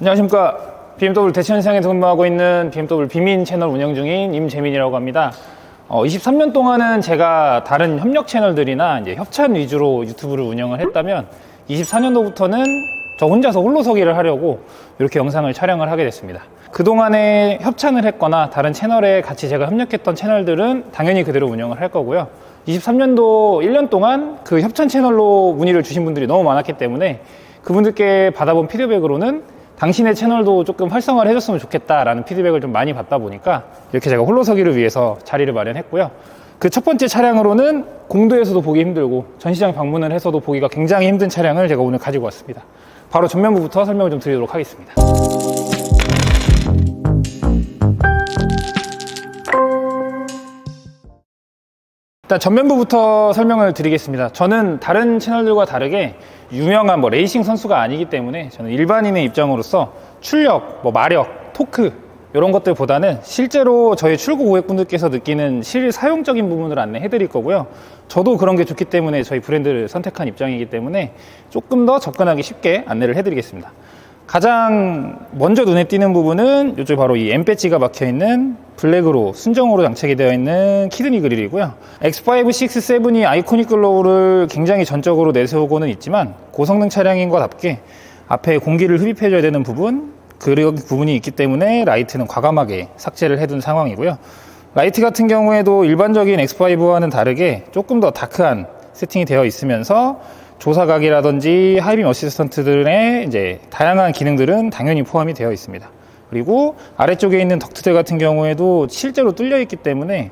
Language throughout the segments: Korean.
안녕하십니까. BMW 대천시장에서 근무하고 있는 BMW 비민 채널 운영 중인 임재민이라고 합니다. 어, 23년 동안은 제가 다른 협력 채널들이나 이제 협찬 위주로 유튜브를 운영을 했다면 24년도부터는 저 혼자서 홀로서기를 하려고 이렇게 영상을 촬영을 하게 됐습니다. 그동안에 협찬을 했거나 다른 채널에 같이 제가 협력했던 채널들은 당연히 그대로 운영을 할 거고요. 23년도 1년 동안 그 협찬 채널로 문의를 주신 분들이 너무 많았기 때문에 그분들께 받아본 피드백으로는 당신의 채널도 조금 활성화를 해줬으면 좋겠다라는 피드백을 좀 많이 받다 보니까 이렇게 제가 홀로서기를 위해서 자리를 마련했고요. 그 첫 번째 차량으로는 공도에서도 보기 힘들고 전시장 방문을 해서도 보기가 굉장히 힘든 차량을 제가 오늘 가지고 왔습니다. 바로 전면부부터 설명을 좀 드리도록 하겠습니다. 일단 전면부부터 설명을 드리겠습니다. 저는 다른 채널들과 다르게 유명한 뭐 레이싱 선수가 아니기 때문에 저는 일반인의 입장으로서 출력, 뭐 마력, 토크 이런 것들보다는 실제로 저희 출고 고객분들께서 느끼는 실 사용적인 부분을 안내해 드릴 거고요. 저도 그런 게 좋기 때문에 저희 브랜드를 선택한 입장이기 때문에 조금 더 접근하기 쉽게 안내를 해 드리겠습니다. 가장 먼저 눈에 띄는 부분은 이쪽 바로 이 M 배지가 박혀 있는 블랙으로 순정으로 장착이 되어 있는 키드니 그릴이고요. X5, 6, 7이 아이코닉 글로우를 굉장히 전적으로 내세우고는 있지만 고성능 차량인 것답게 앞에 공기를 흡입해줘야 되는 부분 그런 부분이 있기 때문에 라이트는 과감하게 삭제를 해둔 상황이고요. 라이트 같은 경우에도 일반적인 X5와는 다르게 조금 더 다크한 세팅이 되어 있으면서 조사각이라든지 하이빔 어시스턴트들의 이제 다양한 기능들은 당연히 포함이 되어 있습니다. 그리고 아래쪽에 있는 덕트대 같은 경우에도 실제로 뚫려 있기 때문에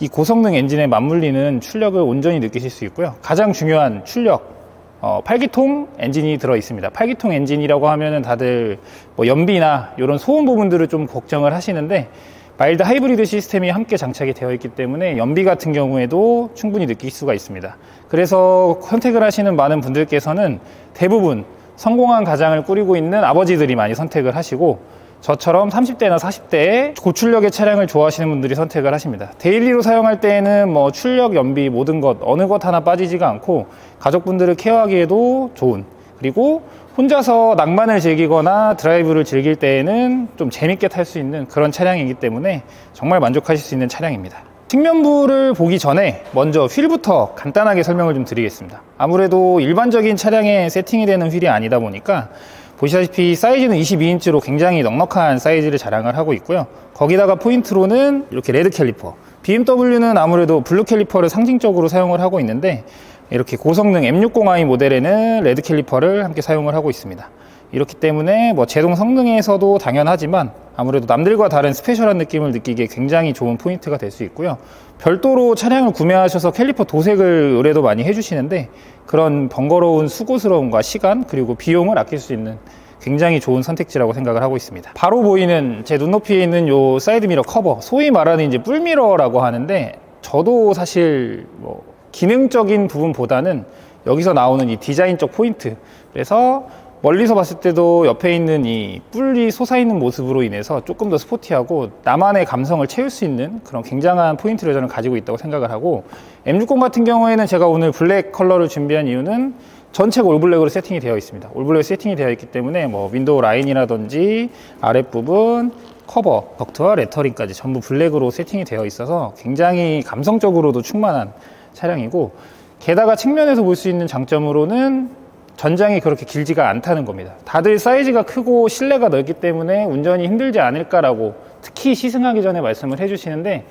이 고성능 엔진에 맞물리는 출력을 온전히 느끼실 수 있고요. 가장 중요한 출력, 어, 8기통 엔진이 들어 있습니다. 8기통 엔진이라고 하면은 다들 뭐 연비나 이런 소음 부분들을 좀 걱정을 하시는데 마일드 하이브리드 시스템이 함께 장착이 되어 있기 때문에 연비 같은 경우에도 충분히 느낄 수가 있습니다. 그래서 선택을 하시는 많은 분들께서는 대부분 성공한 가장을 꾸리고 있는 아버지들이 많이 선택을 하시고 저처럼 30대나 40대에 고출력의 차량을 좋아하시는 분들이 선택을 하십니다. 데일리로 사용할 때에는 뭐 출력, 연비 모든 것 어느 것 하나 빠지지가 않고 가족분들을 케어하기에도 좋은 그리고 혼자서 낭만을 즐기거나 드라이브를 즐길 때에는 좀 재밌게 탈 수 있는 그런 차량이기 때문에 정말 만족하실 수 있는 차량입니다. 측면부를 보기 전에 먼저 휠부터 간단하게 설명을 좀 드리겠습니다. 아무래도 일반적인 차량에 세팅이 되는 휠이 아니다 보니까 보시다시피 사이즈는 22인치로 굉장히 넉넉한 사이즈를 자랑을 하고 있고요. 거기다가 포인트로는 이렇게 레드 캘리퍼. BMW는 아무래도 블루 캘리퍼를 상징적으로 사용을 하고 있는데 이렇게 고성능 M60i 모델에는 레드 캘리퍼를 함께 사용을 하고 있습니다. 이렇기 때문에 뭐 제동 성능에서도 당연하지만 아무래도 남들과 다른 스페셜한 느낌을 느끼기에 굉장히 좋은 포인트가 될 수 있고요. 별도로 차량을 구매하셔서 캘리퍼 도색을 의뢰도 많이 해주시는데 그런 번거로운 수고스러움과 시간 그리고 비용을 아낄 수 있는 굉장히 좋은 선택지라고 생각을 하고 있습니다. 바로 보이는 제 눈높이에 있는 요 사이드 미러 커버, 소위 말하는 이제 뿔미러라고 하는데 저도 사실 뭐 기능적인 부분보다는 여기서 나오는 이 디자인적 포인트. 그래서 멀리서 봤을 때도 옆에 있는 이 뿔이 솟아있는 모습으로 인해서 조금 더 스포티하고 나만의 감성을 채울 수 있는 그런 굉장한 포인트를 저는 가지고 있다고 생각을 하고 M60 같은 경우에는 제가 오늘 블랙 컬러를 준비한 이유는 전체가 올블랙으로 세팅이 되어 있습니다. 올블랙 세팅이 되어 있기 때문에 뭐 윈도우 라인이라든지 아랫부분 커버, 덕트와 레터링까지 전부 블랙으로 세팅이 되어 있어서 굉장히 감성적으로도 충만한 차량이고 게다가 측면에서 볼 수 있는 장점으로는 전장이 그렇게 길지가 않다는 겁니다. 다들 사이즈가 크고 실내가 넓기 때문에 운전이 힘들지 않을까라고 특히 시승하기 전에 말씀을 해주시는데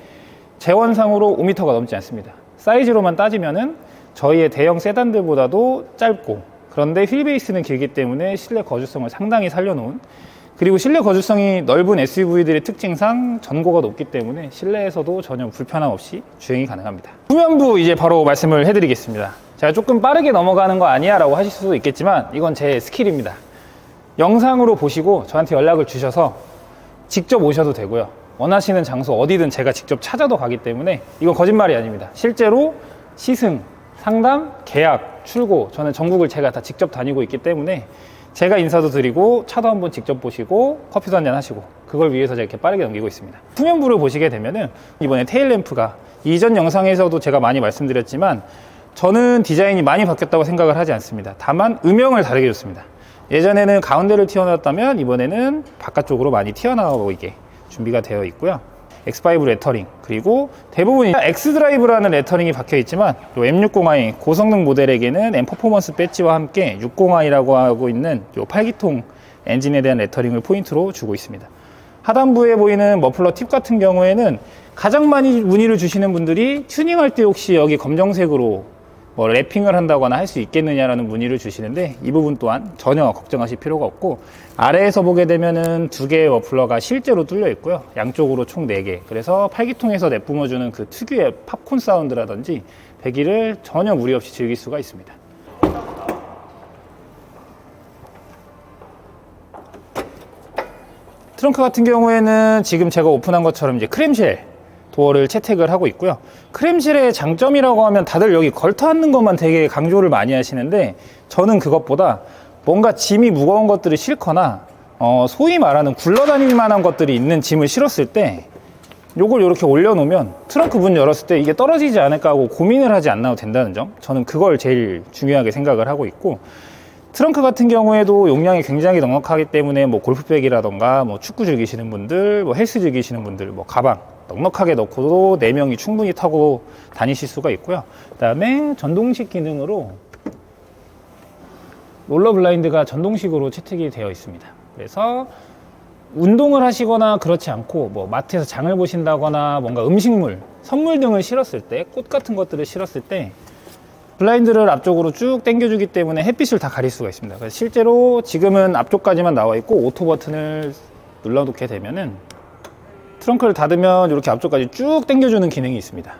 재원상으로 5m가 넘지 않습니다. 사이즈로만 따지면은 저희의 대형 세단들보다도 짧고 그런데 휠 베이스는 길기 때문에 실내 거주성을 상당히 살려놓은 그리고 실내 거주성이 넓은 SUV들의 특징상 전고가 높기 때문에 실내에서도 전혀 불편함 없이 주행이 가능합니다. 후면부 이제 바로 말씀을 해드리겠습니다. 제가 조금 빠르게 넘어가는 거 아니야 라고 하실 수도 있겠지만 이건 제 스킬입니다. 영상으로 보시고 저한테 연락을 주셔서 직접 오셔도 되고요. 원하시는 장소 어디든 제가 직접 찾아도 가기 때문에 이건 거짓말이 아닙니다. 실제로 시승, 상담, 계약, 출고 저는 전국을 제가 다 직접 다니고 있기 때문에 제가 인사도 드리고 차도 한번 직접 보시고 커피도 한잔 하시고 그걸 위해서 제가 이렇게 빠르게 넘기고 있습니다. 후면부를 보시게 되면은 이번에 테일 램프가 이전 영상에서도 제가 많이 말씀드렸지만 저는 디자인이 많이 바뀌었다고 생각을 하지 않습니다. 다만 음영을 다르게 줬습니다. 예전에는 가운데를 튀어나왔다면 이번에는 바깥쪽으로 많이 튀어나오게 준비가 되어 있고요. X5 레터링 그리고 대부분 X 드라이브라는 레터링이 박혀 있지만 요 M60i 고성능 모델에게는 M 퍼포먼스 배지와 함께 60i라고 하고 있는 요 8기통 엔진에 대한 레터링을 포인트로 주고 있습니다. 하단부에 보이는 머플러 팁 같은 경우에는 가장 많이 문의를 주시는 분들이 튜닝할 때 혹시 여기 검정색으로 뭐 랩핑을 한다거나 할 수 있겠느냐라는 문의를 주시는데 이 부분 또한 전혀 걱정하실 필요가 없고 아래에서 보게 되면은 두 개의 머플러가 실제로 뚫려 있고요. 양쪽으로 총 네 개. 그래서 팔기통에서 내뿜어주는 그 특유의 팝콘 사운드라든지 배기를 전혀 무리 없이 즐길 수가 있습니다. 트렁크 같은 경우에는 지금 제가 오픈한 것처럼 이제 크렘쉘 도어를 채택을 하고 있고요. 크렘실의 장점이라고 하면 다들 여기 걸터 앉는 것만 되게 강조를 많이 하시는데 저는 그것보다 뭔가 짐이 무거운 것들을 싣거나 어, 소위 말하는 굴러다닐 만한 것들이 있는 짐을 실었을 때 요걸 이렇게 올려놓으면 트렁크 문 열었을 때 이게 떨어지지 않을까 하고 고민을 하지 않아도 된다는 점 저는 그걸 제일 중요하게 생각을 하고 있고 트렁크 같은 경우에도 용량이 굉장히 넉넉하기 때문에 뭐 골프백이라던가 뭐 축구 즐기시는 분들, 뭐 헬스 즐기시는 분들, 뭐 가방 넉넉하게 넣고도 4명이 충분히 타고 다니실 수가 있고요. 그 다음에 전동식 기능으로 롤러 블라인드가 전동식으로 채택이 되어 있습니다. 그래서 운동을 하시거나 그렇지 않고 뭐 마트에서 장을 보신다거나 뭔가 음식물, 선물 등을 실었을 때, 꽃 같은 것들을 실었을 때 블라인드를 앞쪽으로 쭉 당겨주기 때문에 햇빛을 다 가릴 수가 있습니다. 그래서 실제로 지금은 앞쪽까지만 나와 있고 오토 버튼을 눌러놓게 되면은 트렁크를 닫으면 이렇게 앞쪽까지 쭉 당겨주는 기능이 있습니다.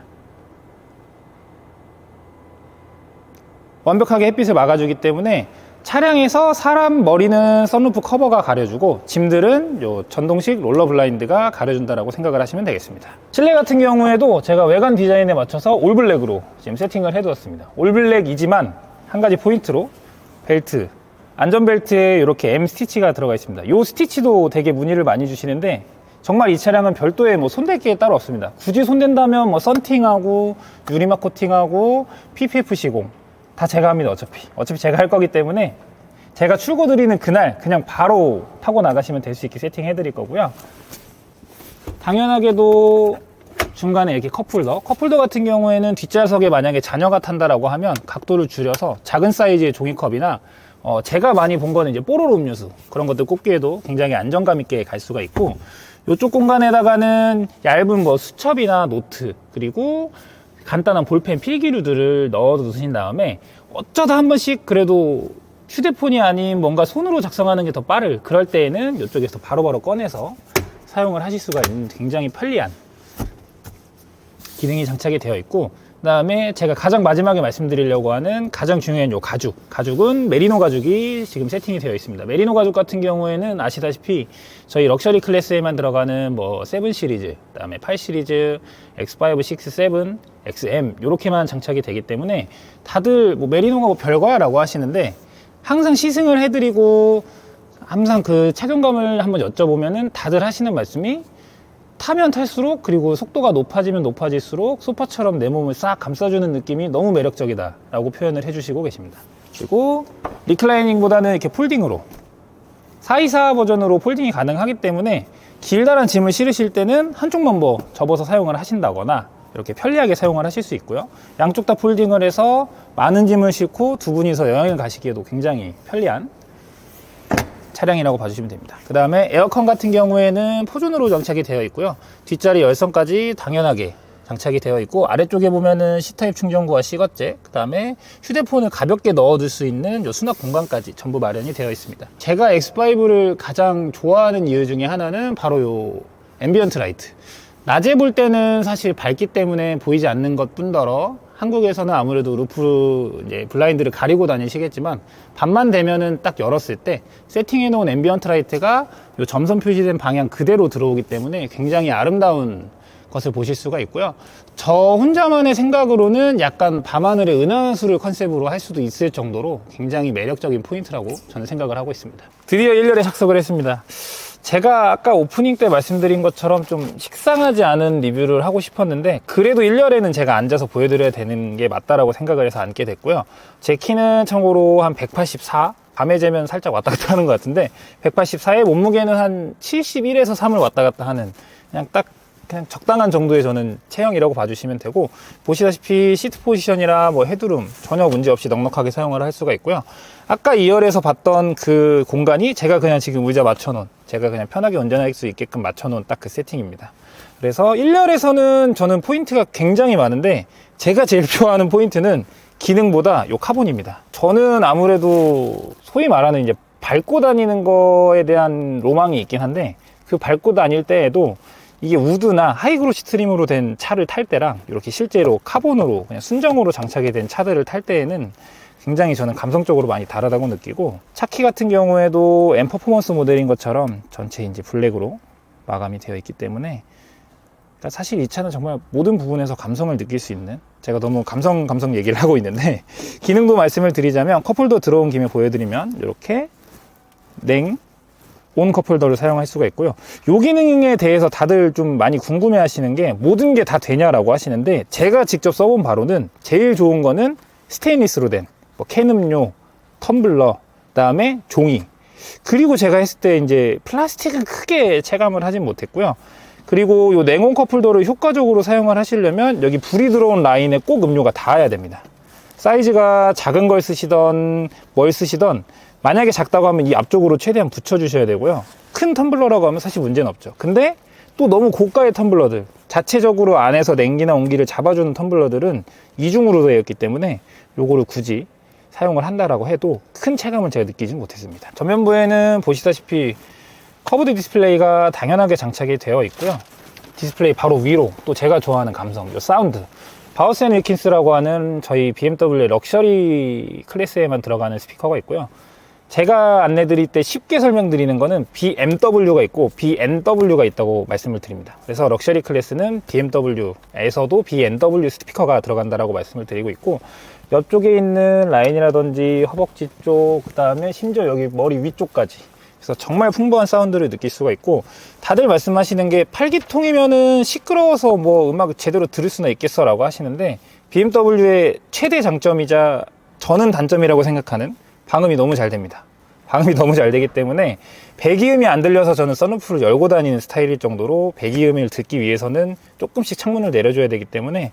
완벽하게 햇빛을 막아주기 때문에 차량에서 사람 머리는 썬루프 커버가 가려주고 짐들은 요 전동식 롤러 블라인드가 가려준다라고 생각을 하시면 되겠습니다. 실내 같은 경우에도 제가 외관 디자인에 맞춰서 올블랙으로 지금 세팅을 해두었습니다. 올블랙이지만 한 가지 포인트로 벨트 안전벨트에 이렇게 M 스티치가 들어가 있습니다. 이 스티치도 되게 문의를 많이 주시는데 정말 이 차량은 별도의 뭐 손댈 게 따로 없습니다. 굳이 손댄다면 뭐 썬팅하고 유리막 코팅하고 PPF 시공 다 제가 합니다. 어차피 어차피 제가 할 거기 때문에 제가 출고 드리는 그날 그냥 바로 타고 나가시면 될 수 있게 세팅해 드릴 거고요. 당연하게도 중간에 이렇게 컵홀더 컵홀더 같은 경우에는 뒷좌석에 만약에 자녀가 탄다라고 하면 각도를 줄여서 작은 사이즈의 종이컵이나 어, 제가 많이 본 거는 이제 뽀로로 음료수 그런 것들 꽂기에도 굉장히 안정감 있게 갈 수가 있고 이쪽 공간에다가는 얇은 뭐 수첩이나 노트 그리고 간단한 볼펜 필기류들을 넣어 두신 다음에 어쩌다 한 번씩 그래도 휴대폰이 아닌 뭔가 손으로 작성하는 게 더 빠를 그럴 때에는 이쪽에서 바로바로 꺼내서 사용을 하실 수가 있는 굉장히 편리한 기능이 장착이 되어 있고 그 다음에 제가 가장 마지막에 말씀드리려고 하는 가장 중요한 요 가죽. 가죽은 메리노 가죽이 지금 세팅이 되어 있습니다. 메리노 가죽 같은 경우에는 아시다시피 저희 럭셔리 클래스에만 들어가는 뭐 7 시리즈 그 다음에 8 시리즈 X5, 6, 7, XM 이렇게만 장착이 되기 때문에 다들 뭐 메리노가 뭐 별거야 라고 하시는데 항상 시승을 해드리고 항상 그 착용감을 한번 여쭤보면은 다들 하시는 말씀이 타면 탈수록 그리고 속도가 높아지면 높아질수록 소파처럼 내 몸을 싹 감싸주는 느낌이 너무 매력적이다 라고 표현을 해주시고 계십니다. 그리고 리클라이닝보다는 이렇게 폴딩으로 424 버전으로 폴딩이 가능하기 때문에 길다란 짐을 실으실 때는 한쪽만 뭐 접어서 사용을 하신다거나 이렇게 편리하게 사용을 하실 수 있고요. 양쪽 다 폴딩을 해서 많은 짐을 싣고 두 분이서 여행을 가시기에도 굉장히 편리한 차량이라고 봐주시면 됩니다. 그 다음에 에어컨 같은 경우에는 포존으로 장착이 되어 있고요. 뒷자리 열선까지 당연하게 장착이 되어 있고 아래쪽에 보면은 C타입 충전구와 C거제 그 다음에 휴대폰을 가볍게 넣어둘 수 있는 요 수납 공간까지 전부 마련이 되어 있습니다. 제가 X5를 가장 좋아하는 이유 중에 하나는 바로 요 앰비언트 라이트. 낮에 볼 때는 사실 밝기 때문에 보이지 않는 것 뿐더러 한국에서는 아무래도 루프 이제 블라인드를 가리고 다니시겠지만 밤만 되면은 딱 열었을 때 세팅해 놓은 앰비언트 라이트가 요 점선 표시된 방향 그대로 들어오기 때문에 굉장히 아름다운 것을 보실 수가 있고요. 저 혼자만의 생각으로는 약간 밤하늘의 은하수를 컨셉으로 할 수도 있을 정도로 굉장히 매력적인 포인트라고 저는 생각을 하고 있습니다. 드디어 1열에 착석을 했습니다. 제가 아까 오프닝 때 말씀드린 것처럼 좀 식상하지 않은 리뷰를 하고 싶었는데 그래도 1열에는 제가 앉아서 보여드려야 되는 게 맞다라고 생각을 해서 앉게 됐고요. 제 키는 참고로 한 184 밤에 재면 살짝 왔다 갔다 하는 것 같은데 184에 몸무게는 한 71에서 3을 왔다 갔다 하는 그냥 딱 그냥 적당한 정도의 저는 체형이라고 봐주시면 되고 보시다시피 시트 포지션이라 뭐 헤드룸 전혀 문제 없이 넉넉하게 사용을 할 수가 있고요 아까 2열에서 봤던 그 공간이 제가 그냥 지금 의자 맞춰놓은 제가 그냥 편하게 운전할 수 있게끔 맞춰놓은 딱 그 세팅입니다. 그래서 1열에서는 저는 포인트가 굉장히 많은데 제가 제일 좋아하는 포인트는 기능보다 요 카본입니다. 저는 아무래도 소위 말하는 이제 밟고 다니는 거에 대한 로망이 있긴 한데 그 밟고 다닐 때에도 이게 우드나 하이그로시 트림으로 된 차를 탈 때랑 이렇게 실제로 카본으로 그냥 순정으로 장착이 된 차들을 탈 때에는 굉장히 저는 감성적으로 많이 다르다고 느끼고 차키 같은 경우에도 M 퍼포먼스 모델인 것처럼 전체 이제 블랙으로 마감이 되어 있기 때문에 그러니까 사실 이 차는 정말 모든 부분에서 감성을 느낄 수 있는 제가 너무 감성 감성 얘기를 하고 있는데 기능도 말씀을 드리자면 컵홀더 들어온 김에 보여드리면 이렇게 냉온 컵홀더를 사용할 수가 있고요. 요 기능에 대해서 다들 좀 많이 궁금해 하시는 게 모든 게 다 되냐라고 하시는데 제가 직접 써본 바로는 제일 좋은 거는 스테인리스로 된 뭐 캔음료, 텀블러, 그다음에 종이. 그리고 제가 했을 때 이제 플라스틱은 크게 체감을 하진 못했고요. 그리고 요 냉온 컵홀더를 효과적으로 사용을 하시려면 여기 불이 들어온 라인에 꼭 음료가 닿아야 됩니다. 사이즈가 작은 걸 쓰시던 뭘 쓰시던 만약에 작다고 하면 이 앞쪽으로 최대한 붙여주셔야 되고요. 큰 텀블러라고 하면 사실 문제는 없죠. 근데 또 너무 고가의 텀블러들, 자체적으로 안에서 냉기나 온기를 잡아주는 텀블러들은 이중으로 되어 있기 때문에 요거를 굳이 사용을 한다라고 해도 큰 체감을 제가 느끼진 못했습니다. 전면부에는 보시다시피 커브드 디스플레이가 당연하게 장착이 되어 있고요. 디스플레이 바로 위로 또 제가 좋아하는 감성, 요 사운드. 바우스 앤 윌킨스라고 하는 저희 BMW 럭셔리 클래스에만 들어가는 스피커가 있고요. 제가 안내 드릴 때 쉽게 설명드리는 거는 BMW가 있고 BNW가 있다고 말씀을 드립니다. 그래서 럭셔리 클래스는 BMW에서도 BMW 스피커가 들어간다라고 말씀을 드리고 있고 옆쪽에 있는 라인이라든지 허벅지 쪽, 그 다음에 심지어 여기 머리 위쪽까지 그래서 정말 풍부한 사운드를 느낄 수가 있고 다들 말씀하시는 게 팔기통이면은 시끄러워서 뭐 음악 제대로 들을 수나 있겠어 라고 하시는데 BMW의 최대 장점이자 저는 단점이라고 생각하는 방음이 너무 잘 됩니다. 방음이 너무 잘 되기 때문에 배기음이 안 들려서 저는 썬루프를 열고 다니는 스타일일 정도로 배기음을 듣기 위해서는 조금씩 창문을 내려줘야 되기 때문에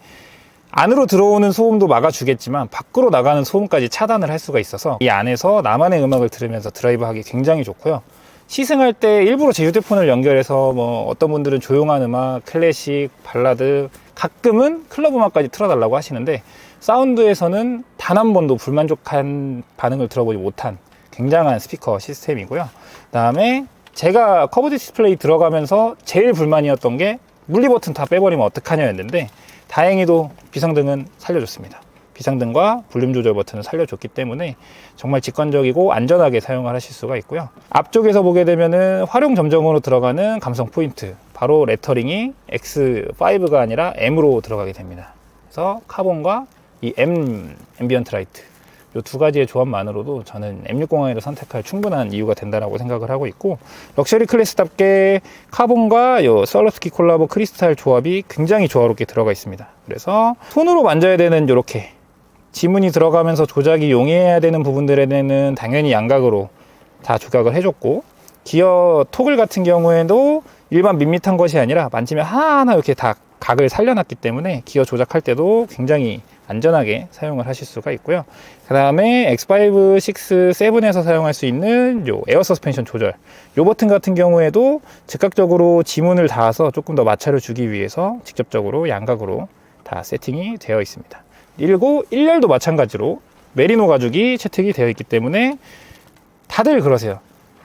안으로 들어오는 소음도 막아주겠지만 밖으로 나가는 소음까지 차단을 할 수가 있어서 이 안에서 나만의 음악을 들으면서 드라이브 하기 굉장히 좋고요. 시승할 때 일부러 제 휴대폰을 연결해서 뭐 어떤 분들은 조용한 음악, 클래식, 발라드, 가끔은 클럽 음악까지 틀어달라고 하시는데 사운드에서는 단 한 번도 불만족한 반응을 들어보지 못한 굉장한 스피커 시스템이고요. 그 다음에 제가 커브 디스플레이 들어가면서 제일 불만이었던 게 물리 버튼 다 빼버리면 어떡하냐였는데 다행히도 비상등은 살려줬습니다. 비상등과 볼륨 조절 버튼을 살려줬기 때문에 정말 직관적이고 안전하게 사용을 하실 수가 있고요. 앞쪽에서 보게 되면은 활용 점정으로 들어가는 감성 포인트, 바로 레터링이 X5가 아니라 M으로 들어가게 됩니다. 그래서 카본과 이 M 앰비언트 라이트 이 두 가지의 조합만으로도 저는 M60I를 선택할 충분한 이유가 된다고 생각을 하고 있고 럭셔리 클래스답게 카본과 요 썰러스키 콜라보 크리스탈 조합이 굉장히 조화롭게 들어가 있습니다. 그래서 손으로 만져야 되는 이렇게 지문이 들어가면서 조작이 용이해야 되는 부분들에는 당연히 양각으로 다 조각을 해줬고 기어 토글 같은 경우에도 일반 밋밋한 것이 아니라 만지면 하나하나 이렇게 다 각을 살려놨기 때문에 기어 조작할 때도 굉장히 안전하게 사용을 하실 수가 있고요. 그 다음에 X5, 6, 7에서 사용할 수 있는 요 에어 서스펜션 조절. 요 버튼 같은 경우에도 즉각적으로 지문을 닿아서 조금 더 마찰을 주기 위해서 직접적으로 양각으로 다 세팅이 되어 있습니다. 그리고 1열도 마찬가지로 메리노 가죽이 채택이 되어 있기 때문에 다들 그러세요.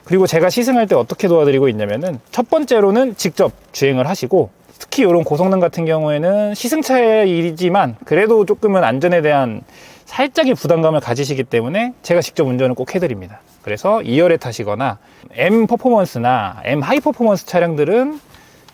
그리고 제가 시승할 때 어떻게 도와드리고 있냐면은 첫 번째로는 직접 주행을 하시고 특히 이런 고성능 같은 경우에는 시승차의 일이지만 그래도 조금은 안전에 대한 살짝의 부담감을 가지시기 때문에 제가 직접 운전을 꼭 해드립니다. 그래서 2열에 타시거나 M 퍼포먼스나 M 하이 퍼포먼스 차량들은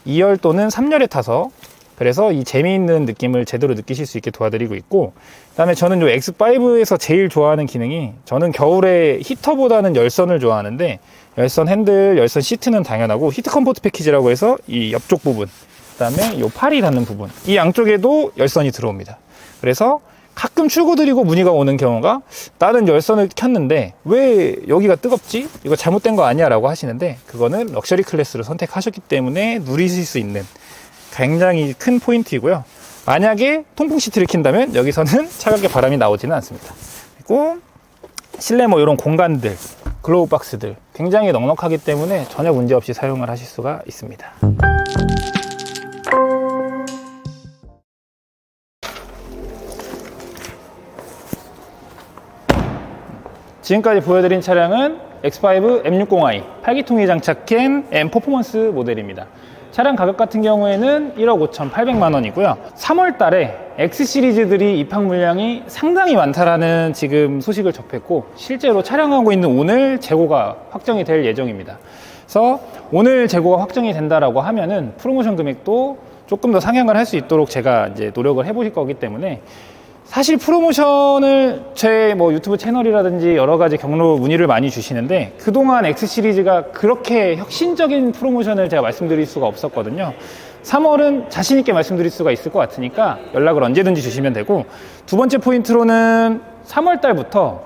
2열 또는 3열에 타서 그래서 이 재미있는 느낌을 제대로 느끼실 수 있게 도와드리고 있고 그다음에 저는 요 X5에서 제일 좋아하는 기능이 저는 겨울에 히터보다는 열선을 좋아하는데 열선 핸들, 열선 시트는 당연하고 히트 컴포트 패키지라고 해서 이 옆쪽 부분 그다음에 요 팔이 닿는 부분 이 양쪽에도 열선이 들어옵니다. 그래서 가끔 출고드리고 문의가 오는 경우가 나는 열선을 켰는데 왜 여기가 뜨겁지? 이거 잘못된 거 아니야? 라고 하시는데 그거는 럭셔리 클래스를 선택하셨기 때문에 누리실 수 있는 굉장히 큰 포인트이고요. 만약에 통풍 시트를 킨다면 여기서는 차갑게 바람이 나오지는 않습니다. 그리고 실내 뭐 이런 공간들, 글로우 박스들 굉장히 넉넉하기 때문에 전혀 문제 없이 사용을 하실 수가 있습니다. 지금까지 보여드린 차량은 X5 M60i 8기통이 장착한 M 퍼포먼스 모델입니다. 차량 가격 같은 경우에는 1억 5,800만 원이고요. 3월 달에 X 시리즈들이 입항 물량이 상당히 많다라는 지금 소식을 접했고 실제로 촬영하고 있는 오늘 재고가 확정이 될 예정입니다. 그래서 오늘 재고가 확정이 된다라고 하면은 프로모션 금액도 조금 더 상향을 할 수 있도록 제가 이제 노력을 해보실 거기 때문에 사실 프로모션을 제 뭐 유튜브 채널이라든지 여러 가지 경로 문의를 많이 주시는데 그동안 X 시리즈가 그렇게 혁신적인 프로모션을 제가 말씀드릴 수가 없었거든요. 3월은 자신 있게 말씀드릴 수가 있을 것 같으니까 연락을 언제든지 주시면 되고 두 번째 포인트로는 3월 달부터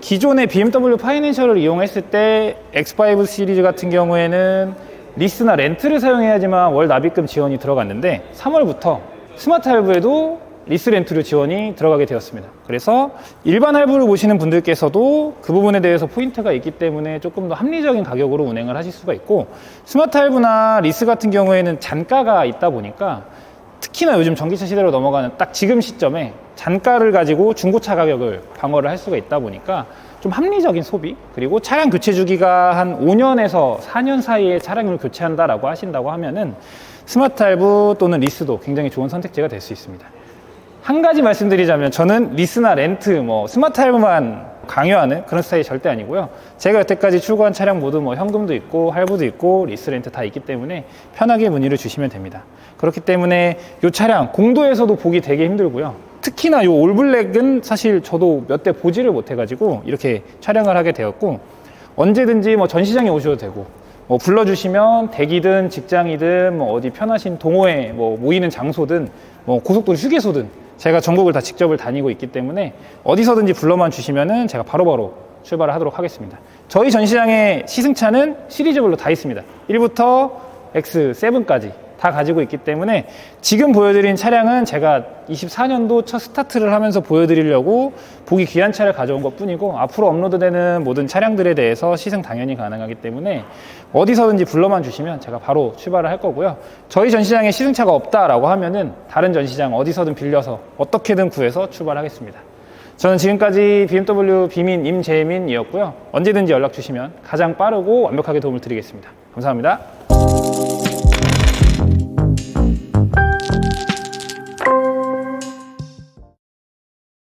기존의 BMW 파이낸셜을 이용했을 때 X5 시리즈 같은 경우에는 리스나 렌트를 사용해야지만 월 납입금 지원이 들어갔는데 3월부터 스마트 할부에도 리스 렌트료 지원이 들어가게 되었습니다. 그래서 일반 할부를 보시는 분들께서도 그 부분에 대해서 포인트가 있기 때문에 조금 더 합리적인 가격으로 운행을 하실 수가 있고 스마트 할부나 리스 같은 경우에는 잔가가 있다 보니까 특히나 요즘 전기차 시대로 넘어가는 딱 지금 시점에 잔가를 가지고 중고차 가격을 방어를 할 수가 있다 보니까 좀 합리적인 소비 그리고 차량 교체 주기가 한 5년에서 4년 사이에 차량을 교체한다라고 하신다고 하면은 스마트 할부 또는 리스도 굉장히 좋은 선택지가 될 수 있습니다. 한 가지 말씀드리자면 저는 리스나 렌트, 뭐 스마트 할부만 강요하는 그런 스타일이 절대 아니고요. 제가 여태까지 출고한 차량 모두 뭐 현금도 있고 할부도 있고 리스 렌트 다 있기 때문에 편하게 문의를 주시면 됩니다. 그렇기 때문에 이 차량 공도에서도 보기 되게 힘들고요. 특히나 이 올블랙은 사실 저도 몇 대 보지를 못해가지고 이렇게 촬영을 하게 되었고 언제든지 뭐 전시장에 오셔도 되고 뭐 불러주시면 댁이든 직장이든 뭐 어디 편하신 동호회 뭐 모이는 장소든 뭐 고속도로 휴게소든 제가 전국을 다 직접을 다니고 있기 때문에 어디서든지 불러만 주시면은 제가 바로 바로 출발을 하도록 하겠습니다. 저희 전시장의 시승차는 시리즈별로 다 있습니다. 1부터 X7까지 다 가지고 있기 때문에 지금 보여드린 차량은 제가 24년도 첫 스타트를 하면서 보여드리려고 보기 귀한 차를 가져온 것 뿐이고 앞으로 업로드되는 모든 차량들에 대해서 시승 당연히 가능하기 때문에 어디서든지 불러만 주시면 제가 바로 출발을 할 거고요. 저희 전시장에 시승차가 없다라고 하면은 다른 전시장 어디서든 빌려서 어떻게든 구해서 출발하겠습니다. 저는 지금까지 BMW 비민 임재민이었고요. 언제든지 연락 주시면 가장 빠르고 완벽하게 도움을 드리겠습니다. 감사합니다.